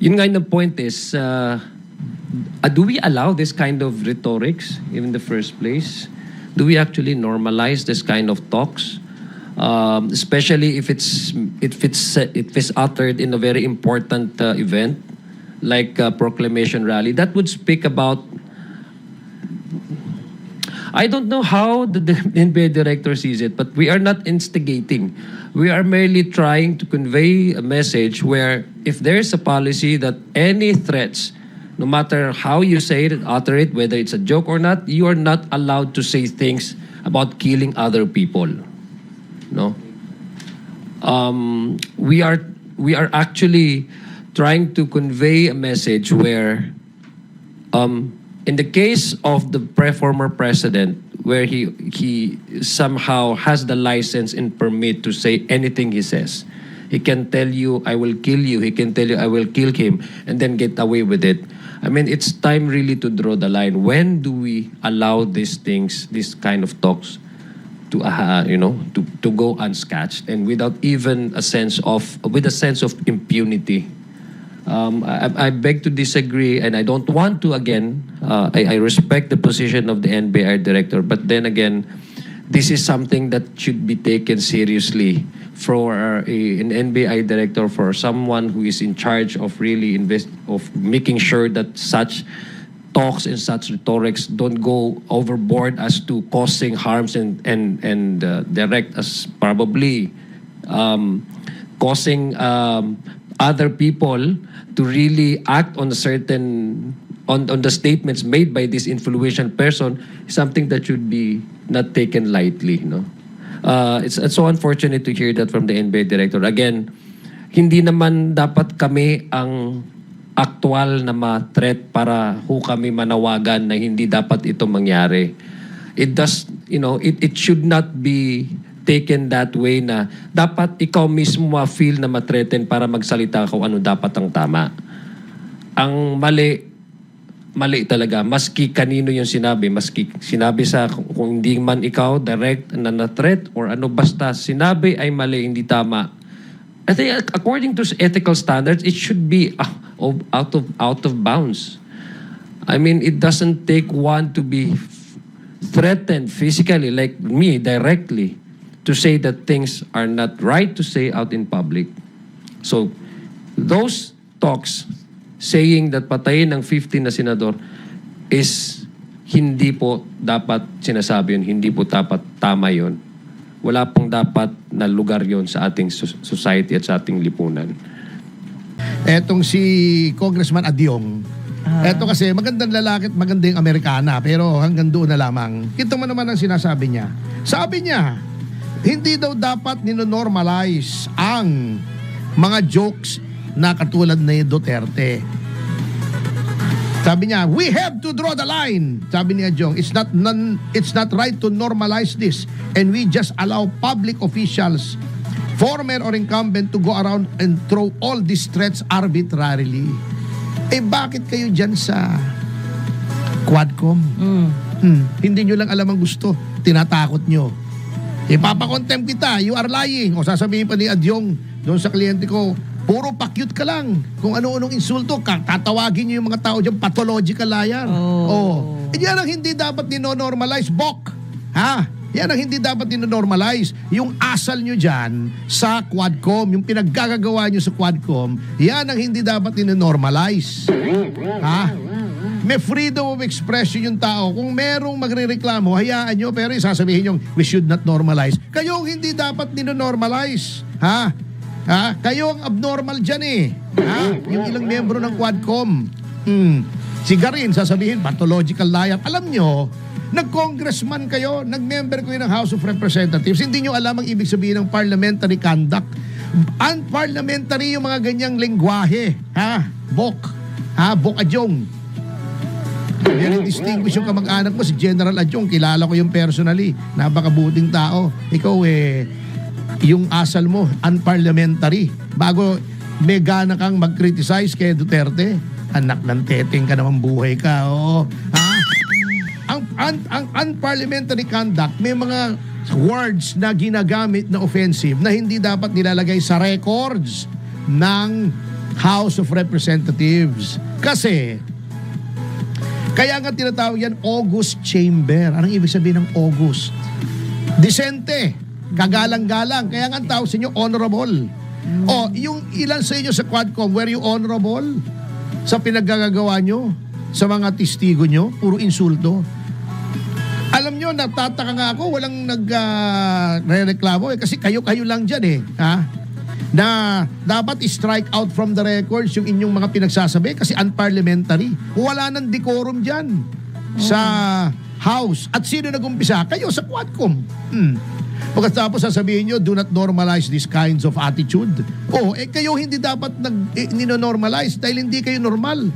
Yun nga yung point is, uh, do we allow this kind of rhetorics in the first place? Do we actually normalize this kind of talks? Um, especially if it's if it's if it's uttered in a very important uh, event like a proclamation rally that would speak about I don't know how the NBA director sees it, but we are not instigating. We are merely trying to convey a message where if there's a policy that any threats, no matter how you say it, utter it, whether it's a joke or not, you are not allowed to say things about killing other people. No? Um, we are we are actually trying to convey a message where um, in the case of the former president, where he he somehow has the license and permit to say anything he says, he can tell you, "I will kill you." He can tell you, "I will kill him," and then get away with it. I mean, it's time really to draw the line. When do we allow these things, these kind of talks, to uh, you know, to to go unscathed and without even a sense of with a sense of impunity? Um, I, I beg to disagree, and I don't want to again. Uh, I, I respect the position of the NBI director, but then again, this is something that should be taken seriously for a, an NBI director, for someone who is in charge of really invest of making sure that such talks and such rhetorics don't go overboard as to causing harms and and and uh, direct as probably um, causing um, other people to really act on certain on, on the statements made by this influential person is something that should be not taken lightly no? Uh, it's, it's so unfortunate to hear that from the NBA director. Again hindi naman dapat kami ang aktual na ma-threat para ho kami manawagan na hindi dapat ito mangyari. It does you know it, it should not be taken that way na dapat ikaw mismo ma-feel na ma-threaten para magsalita kung ano dapat ang tama. Ang mali, mali talaga. Maski kanino yung sinabi, maski sinabi sa kung, kung hindi man ikaw direct na na-threat or ano basta, sinabi ay mali, hindi tama. I think according to ethical standards, it should be of- out of out of bounds. I mean, it doesn't take one to be threatened physically, like me, directly, to say that things are not right to say out in public. So, those talks saying that patayin ng 15 na senador is hindi po dapat sinasabi yun, hindi po dapat tama yun. Wala pong dapat na lugar yon sa ating so- society at sa ating lipunan. Etong si Congressman Adyong, eto kasi magandang lalaki at magandang Amerikana pero hanggang doon na lamang. Kita mo naman ang sinasabi niya. Sabi niya, hindi daw dapat ninonormalize ang mga jokes na katulad ni Duterte. Sabi niya, we have to draw the line. Sabi ni Adjong, it's not non, it's not right to normalize this and we just allow public officials, former or incumbent to go around and throw all these threats arbitrarily. Eh bakit kayo dyan sa Quadcom? Hmm, hindi nyo lang alam ang gusto. Tinatakot nyo. Ipapakontempt kita, you are lying. O sasabihin pa ni Adyong doon sa kliyente ko, puro pakyut ka lang. Kung ano-anong insulto, ka- tatawagin nyo yung mga tao dyan, pathological liar. Oh. Eh, yan ang hindi dapat ninonormalize, Bok. Ha? Yan ang hindi dapat ninonormalize. Yung asal nyo dyan sa Quadcom, yung pinaggagawa nyo sa Quadcom, yan ang hindi dapat ninonormalize. Ha? May freedom of expression yung tao. Kung merong magrereklamo, hayaan nyo, pero sasabihin yung we should not normalize. Kayo ang hindi dapat ninonormalize. Ha? Ha? Kayo ang abnormal dyan eh. Ha? Yung ilang membro ng Quadcom. Hmm. Si Garin, sasabihin, pathological liar. Alam nyo, nag-congressman kayo, nag-member kayo ng House of Representatives, hindi nyo alam ang ibig sabihin ng parliamentary conduct. Unparliamentary yung mga ganyang lengguwahe. Ha? Bok. Ha? Bok Adyong. Very distinguished yung kamag-anak mo, si General Adjong. Kilala ko yung personally. Napakabuting tao. Ikaw eh, yung asal mo, unparliamentary. Bago may gana kang mag-criticize kay Duterte, anak ng teteng ka naman buhay ka. Oo. Ha? Ang, ang, ang unparliamentary conduct, may mga words na ginagamit na offensive na hindi dapat nilalagay sa records ng House of Representatives. Kasi, kaya nga tinatawag yan August Chamber. Anong ibig sabihin ng August? Disente, kagalang-galang. Kaya nga tawag sa inyo, honorable. O, yung ilan sa inyo sa Quadcom, were you honorable sa pinaggagawa nyo? Sa mga testigo nyo? Puro insulto. Alam nyo, natataka nga ako, walang nag-reklamo eh, kasi kayo-kayo lang dyan eh. Ha? Na dapat strike out from the records yung inyong mga pinagsasabi kasi unparliamentary. Wala nang decorum dyan sa House. At sino nag-umpisa? Kayo sa Quadcom. Hmm. Pagkatapos sasabihin nyo, do not normalize these kinds of attitude. Oh, eh kayo hindi dapat nag, eh, nino-normalize dahil hindi kayo normal.